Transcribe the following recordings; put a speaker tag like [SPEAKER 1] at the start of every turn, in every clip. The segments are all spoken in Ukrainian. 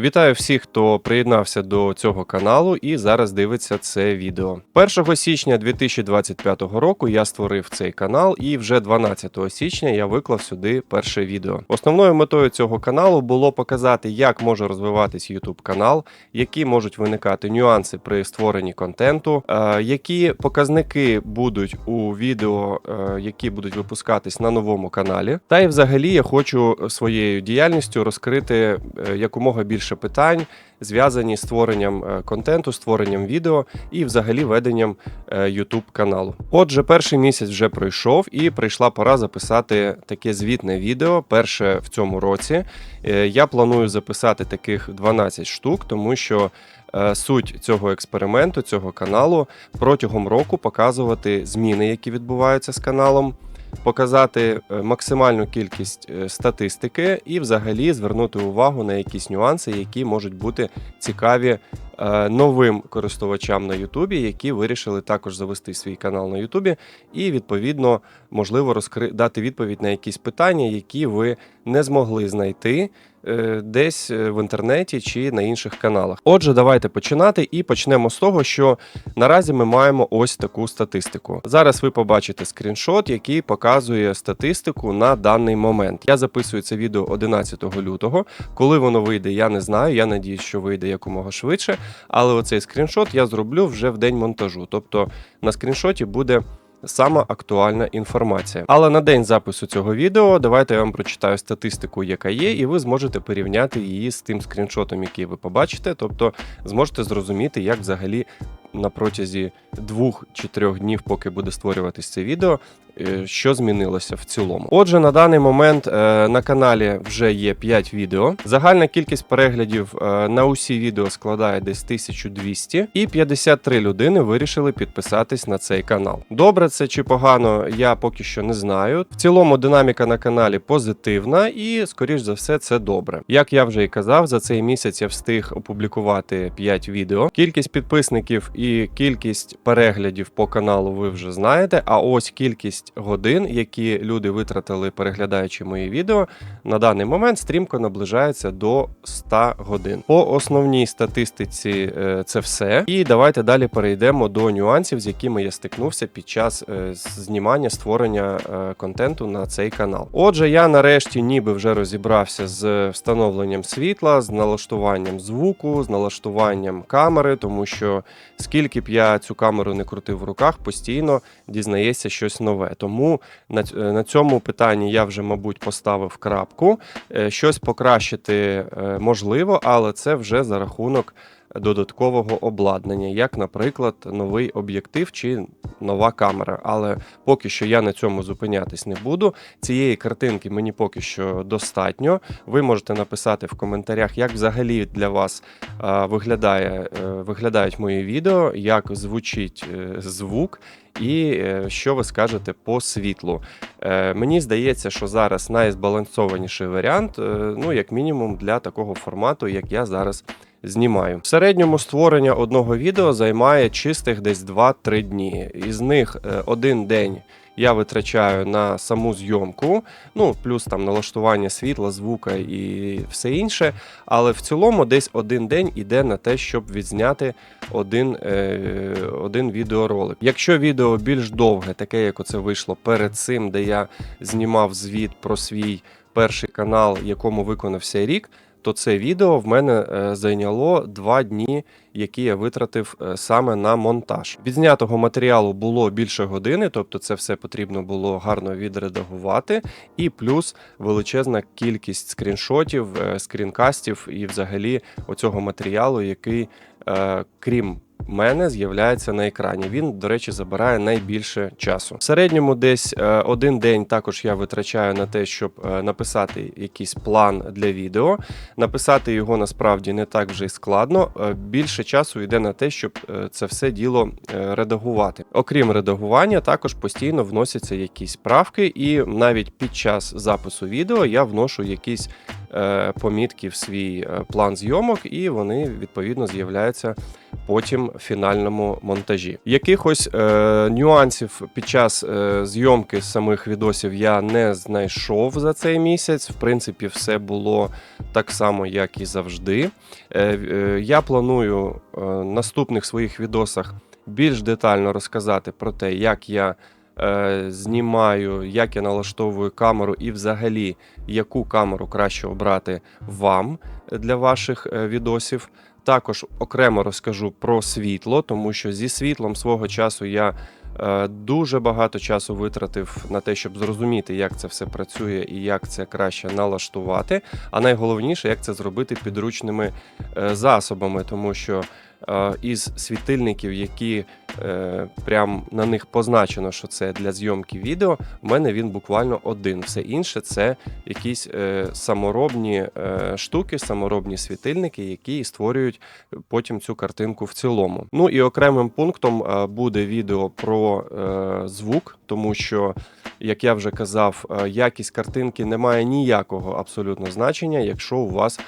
[SPEAKER 1] Вітаю всіх, хто приєднався до цього каналу і зараз дивиться це відео. 1 січня 2025 року я створив цей канал, і вже 12 січня я виклав сюди перше відео. Основною метою цього каналу було показати, як може розвиватись YouTube канал, які можуть виникати нюанси при створенні контенту, е, які показники будуть у відео, е, які будуть випускатись на новому каналі. Та й взагалі я хочу своєю діяльністю розкрити е, якомога більше питань, зв'язані з створенням е, контенту, створенням відео і взагалі веденням е, YouTube каналу. Отже, перший місяць вже пройшов, і прийшла пора записати таке звітне відео. Перше в цьому році. Е, Я планую записати таких 12 штук, тому що. Суть цього експерименту, цього каналу протягом року показувати зміни, які відбуваються з каналом, показати е, максимальну кількість е, статистики і взагалі звернути увагу на якісь нюанси, які можуть бути цікаві новим користувачам на Ютубі, які вирішили також завести свій канал на Ютубі, і відповідно можливо розкри... дати відповідь на якісь питання, які ви не змогли знайти. е, Десь е, в інтернеті чи на інших каналах. Отже, давайте починати і почнемо з того, що наразі ми маємо ось таку статистику. Зараз ви побачите скріншот, який показує статистику на даний момент. Я записую це відео 11 лютого. Коли воно вийде, я не знаю. Я надіюсь, що вийде якомога швидше. Але оцей скріншот я зроблю вже в день монтажу. Тобто на скріншоті буде. Сама актуальна інформація. Але на день запису цього відео давайте я вам прочитаю статистику, яка є, і ви зможете порівняти її з тим скріншотом, який ви побачите. Тобто зможете зрозуміти, як взагалі на протязі двох чи трьох днів, поки буде створюватись це відео, е, що змінилося в цілому. Отже, на даний момент е, на каналі вже є 5 відео. Загальна кількість переглядів е, на усі відео складає десь 1200, і 53 людини вирішили підписатись на цей канал. Добре, це чи погано, я поки що не знаю. В цілому динаміка на каналі позитивна, і скоріш за все, це добре. Як я вже і казав, за цей місяць я встиг опублікувати 5 відео. Кількість підписників і кількість переглядів по каналу ви вже знаєте. А ось кількість годин, які люди витратили, переглядаючи мої відео, на даний момент стрімко наближається до 100 годин. По основній статистиці е, це все. І давайте далі перейдемо до нюансів, з якими я стикнувся під час е, знімання створення е, контенту на цей канал. Отже, я нарешті ніби вже розібрався з встановленням світла, з налаштуванням звуку, з налаштуванням камери, тому що скільки б я цю камеру не крутив в руках, постійно дізнається щось нове. Тому на, цьому питанні я вже, мабуть, поставив крапку. Е, Щось покращити е, можливо, але це вже за рахунок додаткового обладнання, як, наприклад, новий об'єктив чи нова камера. Але поки що я на цьому зупинятись не буду. Цієї картинки мені поки що достатньо. Ви можете написати в коментарях, як взагалі для вас е, виглядає, е, виглядають мої відео, як звучить е, звук. І що ви скажете по світлу? Мені здається, що зараз найзбалансованіший варіант, ну як мінімум, для такого формату, як я зараз знімаю. В середньому створення одного відео займає чистих десь 2-3 дні. Із них е, один день. Я витрачаю на саму зйомку, ну плюс там налаштування світла, звука і все інше. Але в цілому десь один день іде на те, щоб відзняти один, е, один відеоролик. Якщо відео більш довге, таке як оце вийшло перед цим, де я знімав звіт про свій перший канал, якому виконався рік, то це відео в мене е, зайняло два дні, які я витратив е, саме на монтаж. Відзнятого матеріалу було більше години, тобто це все потрібно було гарно відредагувати, і плюс величезна кількість скріншотів, е, скрінкастів і взагалі оцього матеріалу, який, крім мене з'являється на екрані. Він, до речі, забирає найбільше часу. В середньому десь е, один день також я витрачаю на те, щоб е, написати якийсь план для відео. Написати його насправді не так вже й складно. Е, Більше часу йде на те, щоб це все діло редагувати. Окрім редагування, також постійно вносяться якісь правки, і навіть під час запису відео я вношу якісь помітки в свій план зйомок, і вони відповідно з'являються потім в фінальному монтажі. Якихось е, нюансів під час е, зйомки самих відосів я не знайшов за цей місяць. В принципі, все було так само, як і завжди. Е, е, я планую е, наступних своїх відосах більш детально розказати про те, як я е, знімаю, як я налаштовую камеру і взагалі яку камеру краще обрати вам для ваших е, відосів. Також окремо розкажу про світло, тому що зі світлом свого часу я е, дуже багато часу витратив на те, щоб зрозуміти, як це все працює і як це краще налаштувати. А найголовніше, як це зробити підручними е, засобами, тому що із світильників, які е, прям на них позначено, що це для зйомки відео, в мене він буквально один. Все інше це якісь е, саморобні е, штуки, саморобні світильники, які створюють потім цю картинку в цілому. Ну і окремим пунктом е, буде відео про е, звук, тому що, як я вже казав, е, якість картинки не має ніякого абсолютно значення, якщо у вас е,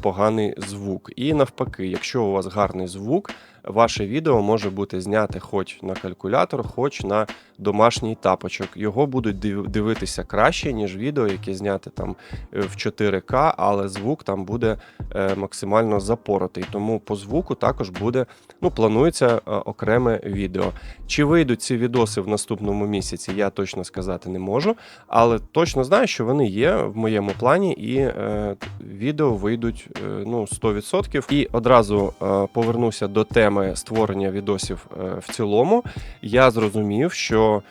[SPEAKER 1] поганий звук. І навпаки, якщо у вас гарний звук, ваше відео може бути зняте хоч на калькулятор, хоч на домашній тапочок. Його будуть дивитися краще, ніж відео, яке зняте там е, в 4К, але звук там буде е, максимально запоротий. Тому по звуку також буде, ну, планується е, окреме відео. Чи вийдуть ці відоси в наступному місяці, я точно сказати не можу, але точно знаю, що вони є в моєму плані, і е, відео вийдуть е, ну, 100%. І одразу е, повернуся до теми створення відосів е, в цілому. Я зрозумів, що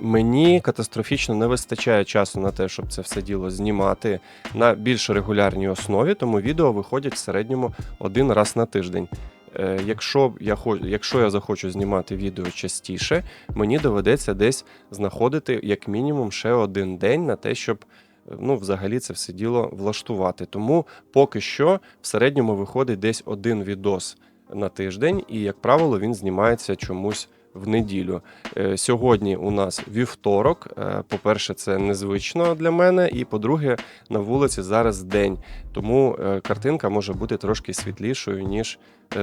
[SPEAKER 1] мені катастрофічно не вистачає часу на те, щоб це все діло знімати на більш регулярній основі, тому відео виходять в середньому один раз на тиждень. Е, Якщо я якщо я захочу знімати відео частіше, мені доведеться десь знаходити як мінімум ще один день на те, щоб ну, взагалі це все діло влаштувати. Тому поки що в середньому виходить десь один відос на тиждень, і, як правило, він знімається чомусь в неділю. Е, Сьогодні у нас вівторок. Е, По-перше, це незвично для мене, і по-друге, на вулиці зараз день. Тому е, картинка може бути трошки світлішою, ніж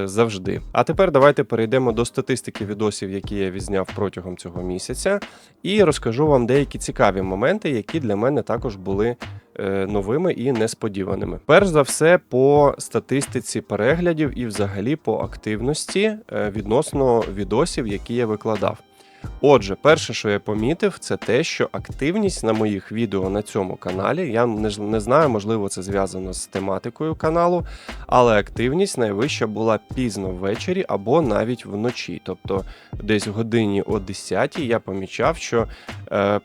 [SPEAKER 1] завжди. А тепер давайте перейдемо до статистики відосів, які я відзняв протягом цього місяця, і розкажу вам деякі цікаві моменти, які для мене також були е, новими і несподіваними. Перш за все, по статистиці переглядів і взагалі по активності е, відносно відосів, які я викладав. Отже, перше, що я помітив, це те, що активність на моїх відео на цьому каналі, я не, знаю, можливо, це зв'язано з тематикою каналу, але активність найвища була пізно ввечері або навіть вночі. Тобто, десь в годині о 10 я помічав, що е,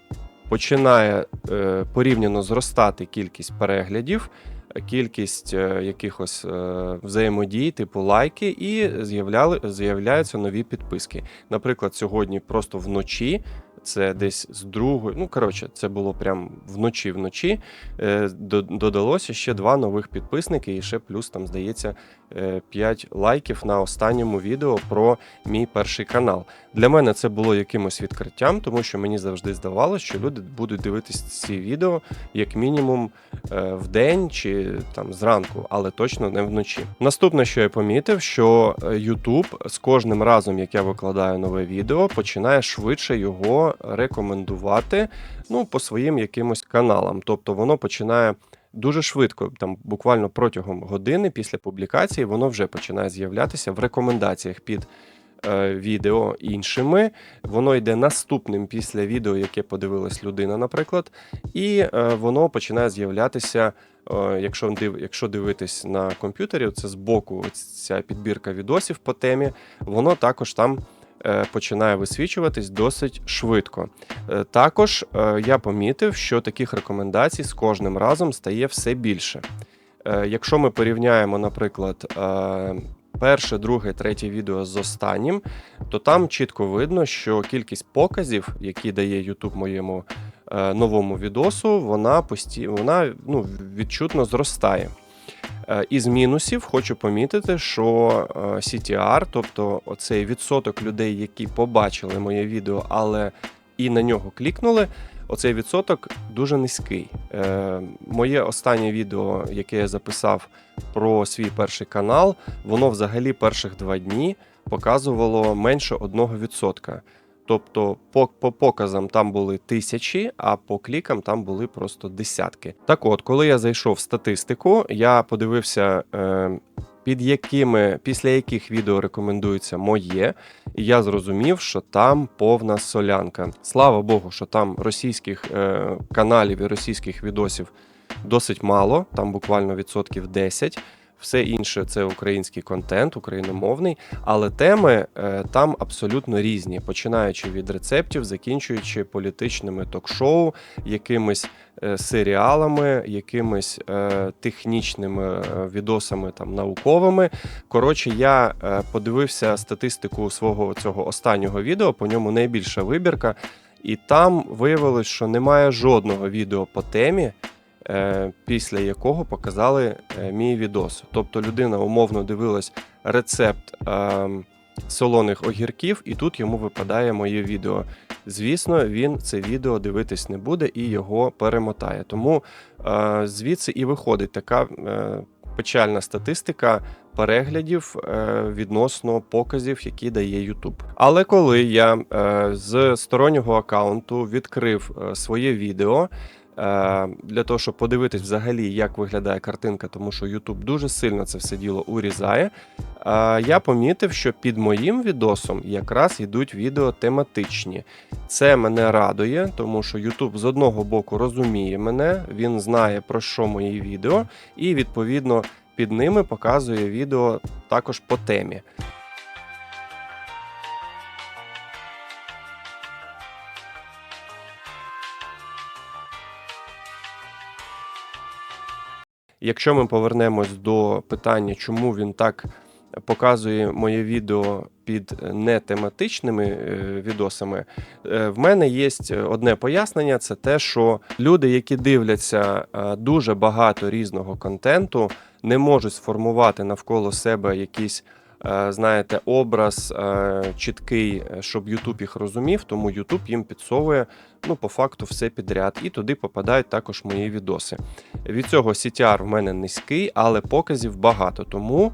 [SPEAKER 1] починає е, порівняно зростати кількість переглядів. Кількість е, якихось е, взаємодій, типу лайки, і з'являли, з'являються нові підписки. Наприклад, сьогодні просто вночі, це десь з другої, ну коротше, це було прям вночі вночі. Е, додалося ще два нових підписники, і ще плюс там, здається, 5 лайків на останньому відео про мій перший канал. Для мене це було якимось відкриттям, тому що мені завжди здавалося, що люди будуть дивитися ці відео як мінімум е, в день чи там зранку, але точно не вночі. Наступне, що я помітив, що е, YouTube з кожним разом, як я викладаю нове відео, починає швидше його рекомендувати ну, по своїм якимось каналам. Тобто воно починає. Дуже швидко, там буквально протягом години після публікації, воно вже починає з'являтися в рекомендаціях під е, відео іншими. Воно йде наступним після відео, яке подивилась людина, наприклад, і е, воно починає з'являтися. е, Якщо якщо дивитись на комп'ютері, це збоку ця підбірка відосів по темі, воно також там починає висвічуватись досить швидко. Е, Також е, я помітив, що таких рекомендацій з кожним разом стає все більше. Е, Якщо ми порівняємо, наприклад, е, перше, друге, третє відео з останнім, то там чітко видно, що кількість показів, які дає YouTube моєму е, новому відосу, вона пості... вона ну, відчутно зростає. Е, Із мінусів хочу помітити, що е, CTR, тобто оцей відсоток людей, які побачили моє відео, але і на нього клікнули, оцей відсоток дуже низький. Е, моє останнє відео, яке я записав про свій перший канал, воно взагалі перших два дні показувало менше 1%. Тобто по, по показам там були тисячі, а по клікам там були просто десятки. Так от, коли я зайшов в статистику, я подивився, е, під якими, після яких відео рекомендується моє, і я зрозумів, що там повна солянка. Слава Богу, що там російських е, каналів і російських відосів досить мало, там буквально відсотків 10. Все інше це український контент, україномовний, але теми е, там абсолютно різні, починаючи від рецептів, закінчуючи політичними ток-шоу, якимись е, серіалами, якимись е, технічними відосами там науковими. Коротше, я подивився статистику свого цього останнього відео, по ньому найбільша вибірка, і там виявилось, що немає жодного відео по темі. Е, Після якого показали е, мій відос. Тобто людина умовно дивилась рецепт е, солоних огірків, і тут йому випадає моє відео. Звісно, він це відео дивитись не буде і його перемотає. Тому звідси і виходить така печальна статистика переглядів відносно показів, які дає YouTube. Але коли я з стороннього аккаунту відкрив своє відео. Е, Для того, щоб подивитись взагалі, як виглядає картинка, тому що YouTube дуже сильно це все діло урізає. е, Я помітив, що під моїм відосом якраз йдуть відео тематичні. Це мене радує, тому що YouTube з одного боку розуміє мене, він знає про що мої відео, і відповідно під ними показує відео також по темі. Якщо ми повернемось до питання, чому він так показує моє відео під нетематичними е, відосами, е, в мене є одне пояснення: це те, що люди, які дивляться е, дуже багато різного контенту, не можуть сформувати навколо себе якийсь. Е, Знаєте, образ е, чіткий, е, щоб Ютуб їх розумів, тому Ютуб їм підсовує ну, по факту все підряд, і туди попадають також мої відоси. Від цього CTR в мене низький, але показів багато. Тому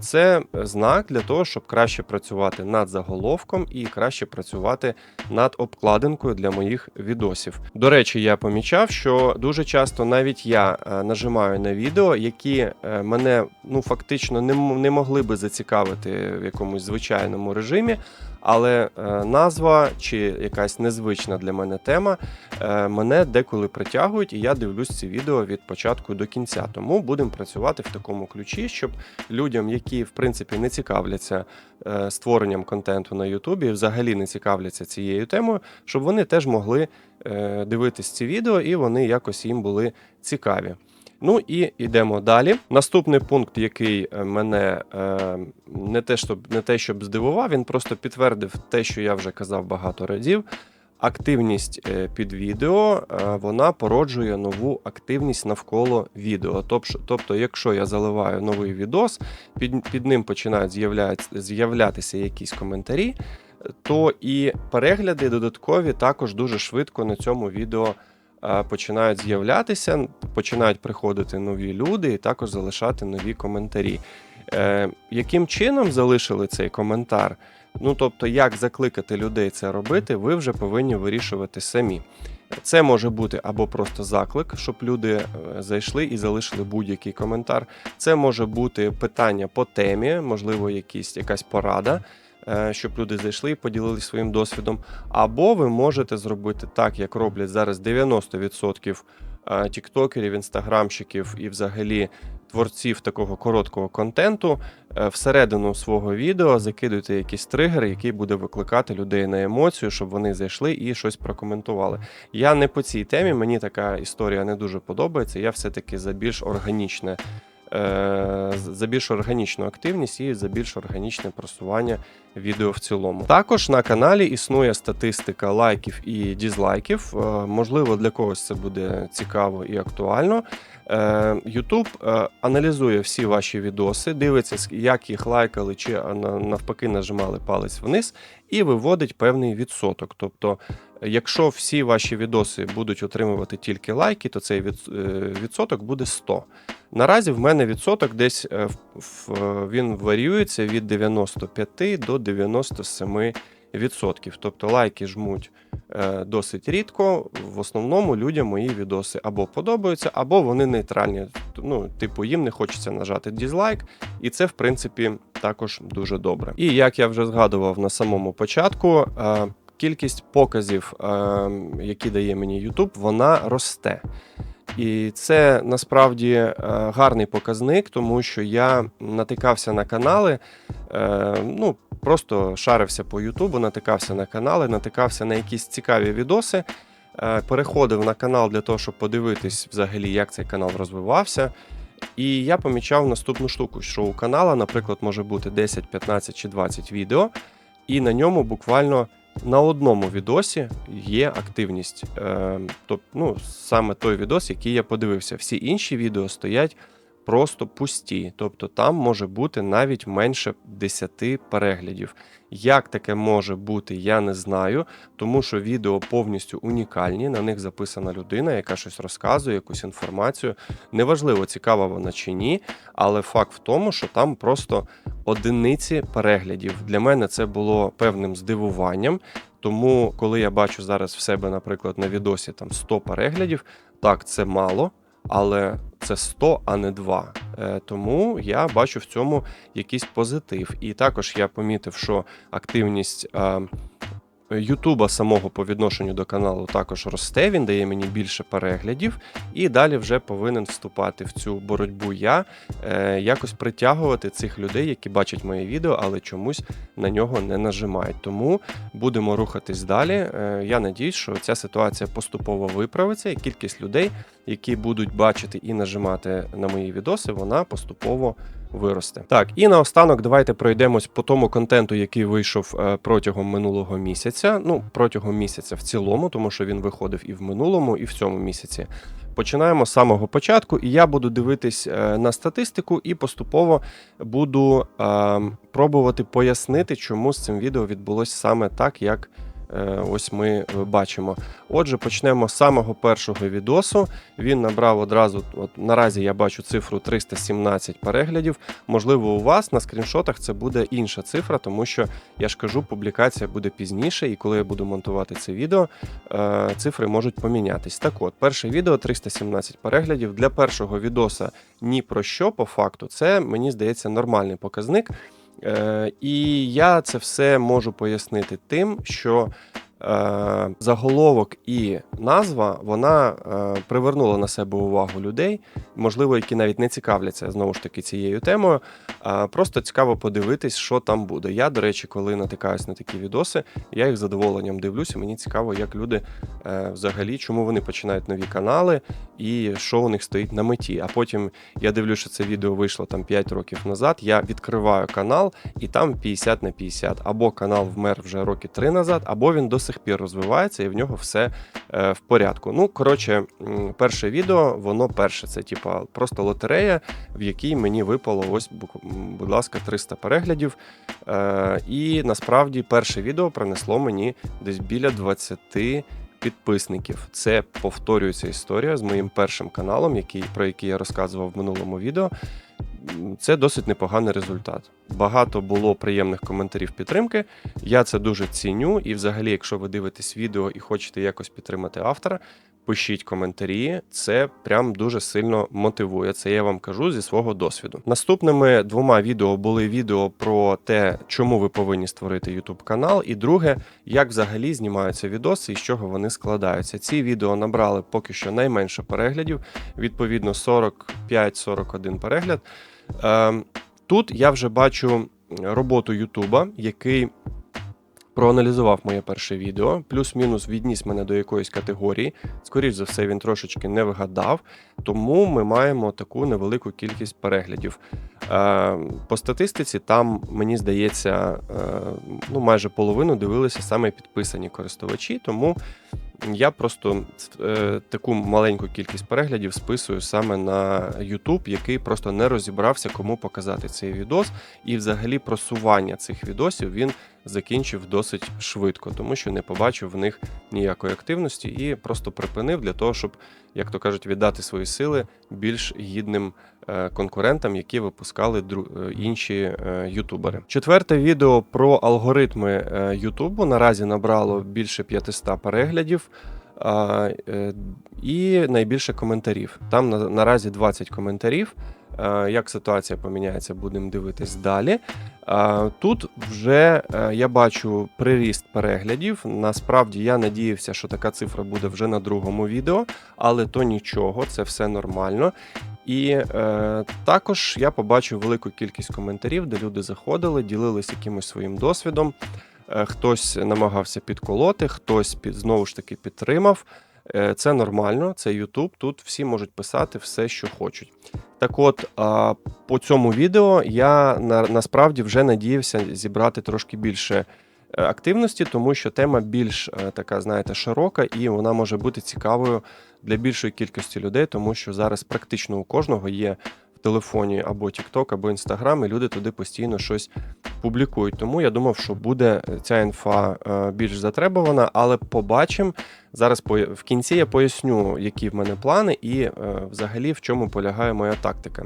[SPEAKER 1] це знак для того, щоб краще працювати над заголовком і краще працювати над обкладинкою для моїх відосів. До речі, я помічав, що дуже часто навіть я е, нажимаю на відео, які е, мене ну фактично не, не могли би зацікавити в якомусь звичайному режимі. Але е, назва чи якась незвична для мене тема е, мене деколи притягують, і я дивлюсь ці відео від початку до кінця. Тому будемо працювати в такому ключі, щоб людям, які в принципі не цікавляться е, створенням контенту на Ютубі, взагалі не цікавляться цією темою, щоб вони теж могли дивитись ці відео і вони якось їм були цікаві. Ну і йдемо далі. Наступний пункт, який е, мене е, не те, щоб не те, щоб здивував, він просто підтвердив те, що я вже казав багато разів. Активність е, під відео е, вона породжує нову активність навколо відео. Тобто, якщо я заливаю новий відос, під, під ним починають з'являтися якісь коментарі, то і перегляди додаткові також дуже швидко на цьому відео починають з'являтися, починають приходити нові люди і також залишати нові коментарі. Е, яким чином залишили цей коментар? Ну тобто, як закликати людей це робити, ви вже повинні вирішувати самі. Це може бути або просто заклик, щоб люди е, зайшли і залишили будь-який коментар. Це може бути питання по темі, можливо, якісь, якась порада, е, щоб люди зайшли і поділилися своїм досвідом. Або ви можете зробити так, як роблять зараз 90% е, тіктокерів, інстаграмщиків і взагалі творців такого короткого контенту. Е, Всередину свого відео закидуйте якийсь тригер, який буде викликати людей на емоцію, щоб вони зайшли і щось прокоментували. Я не по цій темі, мені така історія не дуже подобається. Я все-таки за більш органічне. Е, За більш органічну активність і за більш органічне просування відео в цілому. Також на каналі існує статистика лайків і дізлайків. Е, Можливо, для когось це буде цікаво і актуально. YouTube е, аналізує всі ваші відоси, дивиться, як їх лайкали, чи навпаки нажимали палець вниз, і виводить певний відсоток. Тобто Якщо всі ваші відоси будуть отримувати тільки лайки, то цей відсоток буде 100. Наразі в мене відсоток десь е, він варіюється від 95 до 97 відсотків. Тобто лайки жмуть е, досить рідко. В основному людям мої відоси або подобаються, або вони нейтральні. Ну, типу, їм не хочеться нажати дізлайк, і це, в принципі, також дуже добре. І як я вже згадував на самому початку. е, Кількість показів, е, які дає мені YouTube, вона росте. І це насправді е, гарний показник, тому що я натикався на канали, е, ну просто шарився по Ютубу, натикався на канали, натикався на якісь цікаві відоси. е, Переходив на канал для того, щоб подивитись взагалі, як цей канал розвивався. І я помічав наступну штуку, що у канала, наприклад, може бути 10, 15 чи 20 відео, і на ньому буквально на одному відосі є активність. Тобто, ну, саме той відос, який я подивився. Всі інші відео стоять просто пусті. Тобто там може бути навіть менше 10 переглядів. Як таке може бути, я не знаю, тому що відео повністю унікальні. На них записана людина, яка щось розказує, якусь інформацію. Неважливо, цікава вона чи ні, але факт в тому, що там просто одиниці переглядів. Для мене це було певним здивуванням. Тому, коли я бачу зараз в себе, наприклад, на відосі там 100 переглядів, так, це мало, але це 100, а не 2. Е, тому я бачу в цьому якийсь позитив. І також я помітив, що активність. Ютуба самого по відношенню до каналу також росте, він дає мені більше переглядів, і далі вже повинен вступати в цю боротьбу я, е, якось притягувати цих людей, які бачать моє відео, але чомусь на нього не нажимають. Тому будемо рухатись далі. Е, я надіюсь, що ця ситуація поступово виправиться, і кількість людей, які будуть бачити і нажимати на мої відоси, вона поступово виросте. Так, і наостанок давайте пройдемось по тому контенту, який вийшов е, протягом минулого місяця. Ну, протягом місяця в цілому, тому що він виходив і в минулому, і в цьому місяці. Починаємо з самого початку, і я буду дивитись е, на статистику і поступово буду е, пробувати пояснити, чому з цим відео відбулося саме так, як. Е, Ось ми бачимо. Отже, почнемо з самого першого відосу. Він набрав одразу. От наразі я бачу цифру 317 переглядів. Можливо, у вас на скріншотах це буде інша цифра, тому що я ж кажу, публікація буде пізніше, і коли я буду монтувати це відео, е, цифри можуть помінятись. Так от, перше відео 317 переглядів. Для першого відоса ні про що по факту, це мені здається нормальний показник. Е, і я це все можу пояснити тим, що заголовок і назва вона е, привернула на себе увагу людей, можливо, які навіть не цікавляться знову ж таки цією темою. Просто цікаво подивитись, що там буде. Я, до речі, коли натикаюсь на такі відоси, я їх з задоволенням дивлюся. Мені цікаво, як люди е, взагалі, чому вони починають нові канали і що у них стоїть на меті. А потім я дивлюся, що це відео вийшло там 5 років назад. Я відкриваю канал, і там 50 на 50. Або канал вмер вже роки 3 назад, або він до сих пір розвивається і в нього все е, в порядку. Ну, коротше, перше відео, воно перше. Це типа просто лотерея, в якій мені випало ось, будь ласка, 300 переглядів. Е, і насправді перше відео принесло мені десь біля 20 підписників. Це повторюється історія з моїм першим каналом, який, про який я розказував в минулому відео. Це досить непоганий результат. Багато було приємних коментарів підтримки. Я це дуже ціню. І, взагалі, якщо ви дивитесь відео і хочете якось підтримати автора, пишіть коментарі. Це прям дуже сильно мотивує. Це я вам кажу зі свого досвіду. Наступними двома відео були відео про те, чому ви повинні створити YouTube канал, і друге, як взагалі знімаються відоси і з чого вони складаються. Ці відео набрали поки що найменше переглядів, відповідно 45-41 перегляд. Ем, Тут я вже бачу роботу Ютуба, який проаналізував моє перше відео, плюс-мінус відніс мене до якоїсь категорії. Скоріше за все, він трошечки не вгадав, тому ми маємо таку невелику кількість переглядів. Е, По статистиці, там, мені здається, е, ну, майже половину дивилися саме підписані користувачі, тому я просто е, таку маленьку кількість переглядів списую саме на YouTube, який просто не розібрався, кому показати цей відос. І взагалі просування цих відосів він закінчив досить швидко, тому що не побачив в них ніякої активності і просто припинив для того, щоб, як то кажуть, віддати свої сили більш гідним е, конкурентам, які випускали е, інші е, ютубери. Четверте відео про алгоритми Ютубу наразі набрало більше 500 переглядів. І найбільше коментарів. Там наразі 20 коментарів. Е, Як ситуація поміняється, будемо дивитись далі. Тут вже е, я бачу приріст переглядів. Насправді я надіявся, що така цифра буде вже на другому відео, але то нічого, це все нормально. І е, також я побачив велику кількість коментарів, де люди заходили, ділились якимось своїм досвідом. Е, Хтось намагався підколоти, хтось під, знову ж таки підтримав. Е, Це нормально, це YouTube. Тут всі можуть писати все, що хочуть. Так от, по цьому відео я на, насправді вже надіявся зібрати трошки більше е, активності, тому що тема більш е, така, знаєте, широка, і вона може бути цікавою для більшої кількості людей, тому що зараз практично у кожного є телефоні або TikTok, або Instagram, і люди туди постійно щось публікують. Тому я думав, що буде ця інфа е, більш затребувана, але побачимо. Зараз в кінці я поясню, які в мене плани, і е, взагалі в чому полягає моя тактика.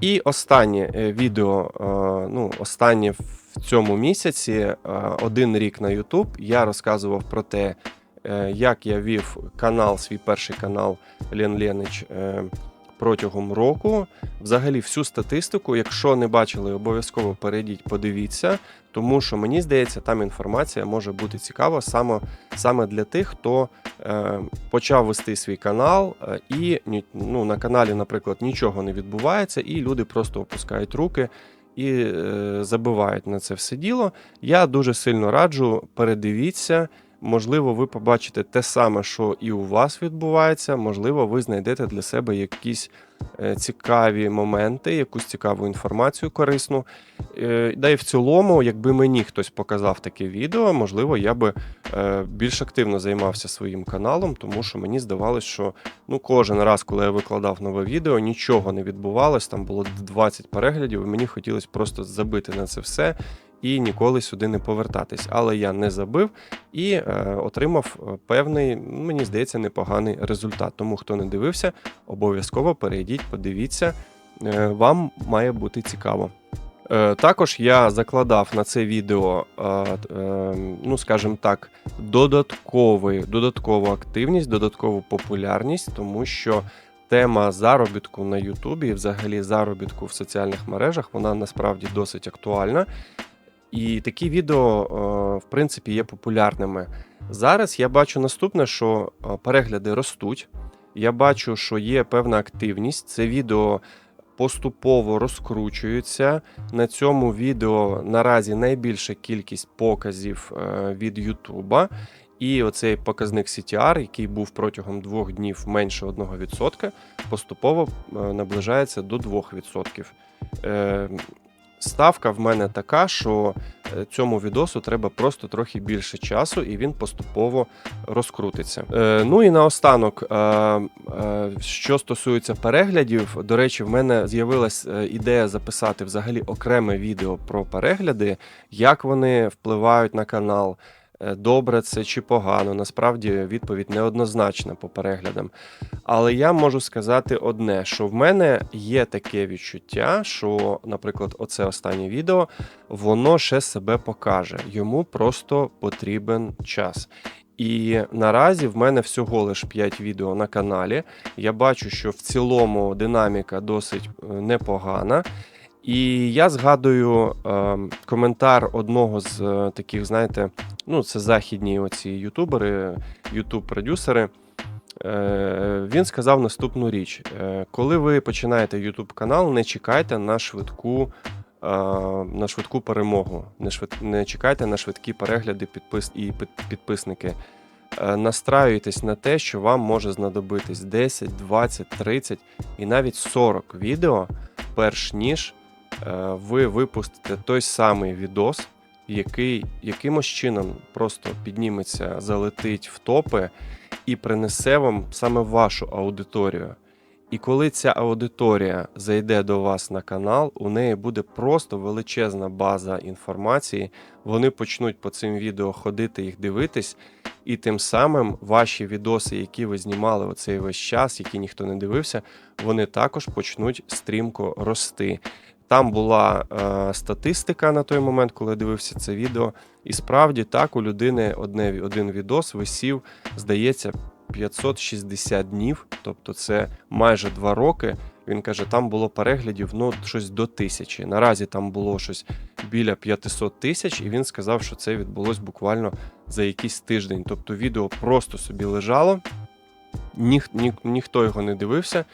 [SPEAKER 1] І останнє е, відео, е, ну, останнє в цьому місяці, е, один рік на YouTube, я розказував про те, е, як я вів канал, свій перший канал Лен Ленич е, протягом року. Взагалі, всю статистику, якщо не бачили, обов'язково перейдіть, подивіться, тому що мені здається, там інформація може бути цікава саме, саме для тих, хто е, почав вести свій канал, е, і ну, на каналі, наприклад, нічого не відбувається, і люди просто опускають руки і е, забивають на це все діло. Я дуже сильно раджу, передивіться. Можливо, ви побачите те саме, що і у вас відбувається. Можливо, ви знайдете для себе якісь е, цікаві моменти, якусь цікаву інформацію корисну. Е, Да і в цілому, якби мені хтось показав таке відео, можливо, я би е, більш активно займався своїм каналом, тому що мені здавалось, що ну кожен раз, коли я викладав нове відео, нічого не відбувалось. Там було 20 переглядів, і мені хотілося просто забити на це все. І ніколи сюди не повертатись. Але я не забив і е, отримав е, певний, мені здається, непоганий результат. Тому хто не дивився, обов'язково перейдіть, подивіться. Е, вам має бути цікаво. Е, Також я закладав на це відео, е, ну скажімо так, додатковий, додаткову активність, додаткову популярність, тому що тема заробітку на Ютубі взагалі заробітку в соціальних мережах, вона насправді досить актуальна. І такі відео, е, в принципі, є популярними. Зараз я бачу наступне, що е, перегляди ростуть. Я бачу, що є певна активність. Це відео поступово розкручується. На цьому відео наразі найбільша кількість показів е, від Ютуба. І оцей показник CTR, який був протягом двох днів менше 1%, поступово наближається до 2%. Ставка в мене така, що е, цьому відосу треба просто трохи більше часу, і він поступово розкрутиться. Е, ну і наостанок, е, е, що стосується переглядів, до речі, в мене з'явилась е, ідея записати взагалі окреме відео про перегляди, як вони впливають на канал. Е, Добре це чи погано, насправді відповідь неоднозначна по переглядам. Але я можу сказати одне: що в мене є таке відчуття, що, наприклад, оце останнє відео, воно ще себе покаже. Йому просто потрібен час. І наразі в мене всього лиш 5 відео на каналі. Я бачу, що в цілому динаміка досить е, непогана. І я згадую е, коментар одного з е, таких, знаєте, ну це західні оці ютубери, ютуб-продюсери. Е, він сказав наступну річ: Е, коли ви починаєте YouTube канал, не чекайте на швидку, е, на швидку перемогу, не, швид, не чекайте на швидкі перегляди підпис, і під- підписники. Е, Настраюйтесь на те, що вам може знадобитись 10, 20, 30 і навіть 40 відео, перш ніж ви випустите той самий відос, який якимось чином просто підніметься, залетить в топи і принесе вам саме вашу аудиторію. І коли ця аудиторія зайде до вас на канал, у неї буде просто величезна база інформації. Вони почнуть по цим відео ходити, їх дивитись, і тим самим ваші відоси, які ви знімали оцей весь час, які ніхто не дивився, вони також почнуть стрімко рости. Там була е, статистика на той момент, коли я дивився це відео. І справді так у людини одне, один відос висів, здається, 560 днів, тобто це майже два роки. Він каже, там було переглядів ну щось до тисячі. Наразі там було щось біля 500 тисяч, і він сказав, що це відбулось буквально за якийсь тиждень. Тобто відео просто собі лежало, ніх, ні, ніхто його не дивився.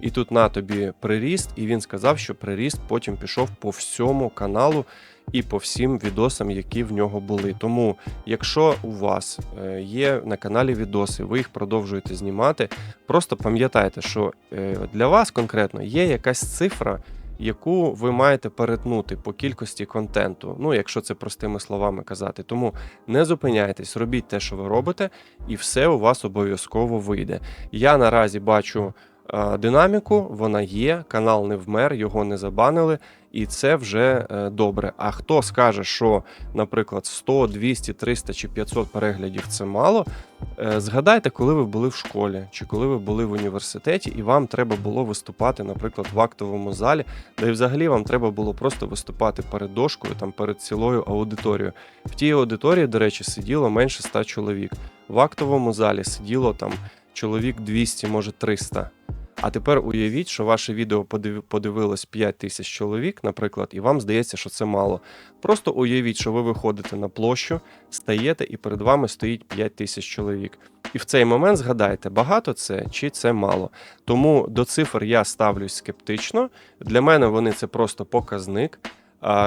[SPEAKER 1] І тут на тобі приріст, і він сказав, що приріст потім пішов по всьому каналу і по всім відосам, які в нього були. Тому, якщо у вас е, є на каналі відоси, ви їх продовжуєте знімати, просто пам'ятайте, що е, для вас конкретно є якась цифра, яку ви маєте перетнути по кількості контенту. Ну, якщо це простими словами казати. Тому не зупиняйтесь, робіть те, що ви робите, і все у вас обов'язково вийде. Я наразі бачу. Е, Динаміку вона є, канал не вмер, його не забанили, і це вже е, добре. А хто скаже, що, наприклад, 100, 200, 300 чи 500 переглядів це мало, е, згадайте, коли ви були в школі чи коли ви були в університеті, і вам треба було виступати, наприклад, в актовому залі, де взагалі вам треба було просто виступати перед дошкою, там перед цілою аудиторією. В тій аудиторії, до речі, сиділо менше 100 чоловік. В актовому залі сиділо там чоловік 200, може 300. А тепер уявіть, що ваше відео подив- подивилось 5 тисяч чоловік, наприклад, і вам здається, що це мало. Просто уявіть, що ви виходите на площу, стаєте, і перед вами стоїть 5 тисяч чоловік. І в цей момент згадайте, багато це чи це мало. Тому до цифр я ставлюсь скептично. Для мене вони це просто показник.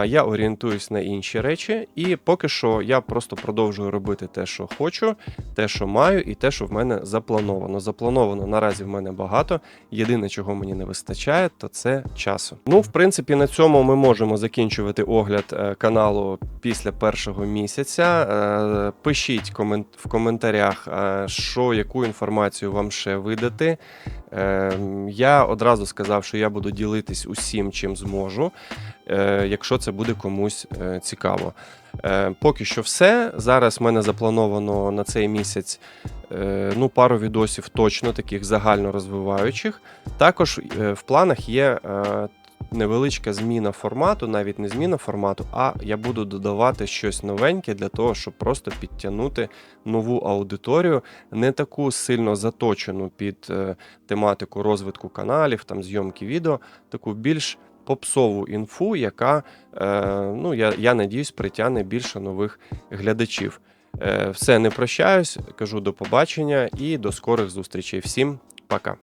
[SPEAKER 1] Я орієнтуюсь на інші речі, і поки що я просто продовжую робити те, що хочу, те, що маю, і те, що в мене заплановано. Заплановано наразі в мене багато. Єдине, чого мені не вистачає, то це часу. Ну, в принципі, на цьому ми можемо закінчувати огляд е, каналу після першого місяця. Е, Пишіть в коментарях, е, що яку інформацію вам ще видати. Е, Я одразу сказав, що я буду ділитись усім, чим зможу, е, якщо це буде комусь е, цікаво. Е, Поки що все. Зараз в мене заплановано на цей місяць е, ну, пару відосів точно таких загально розвиваючих. Також е, в планах є е, невеличка зміна формату, навіть не зміна формату, а я буду додавати щось новеньке для того, щоб просто підтягнути нову аудиторію, не таку сильно заточену під е, тематику розвитку каналів, там зйомки відео, таку більш попсову інфу, яка, е, ну, я, я надіюсь, притягне більше нових глядачів. Е, все, не прощаюсь, кажу до побачення і до скорих зустрічей. Всім пока.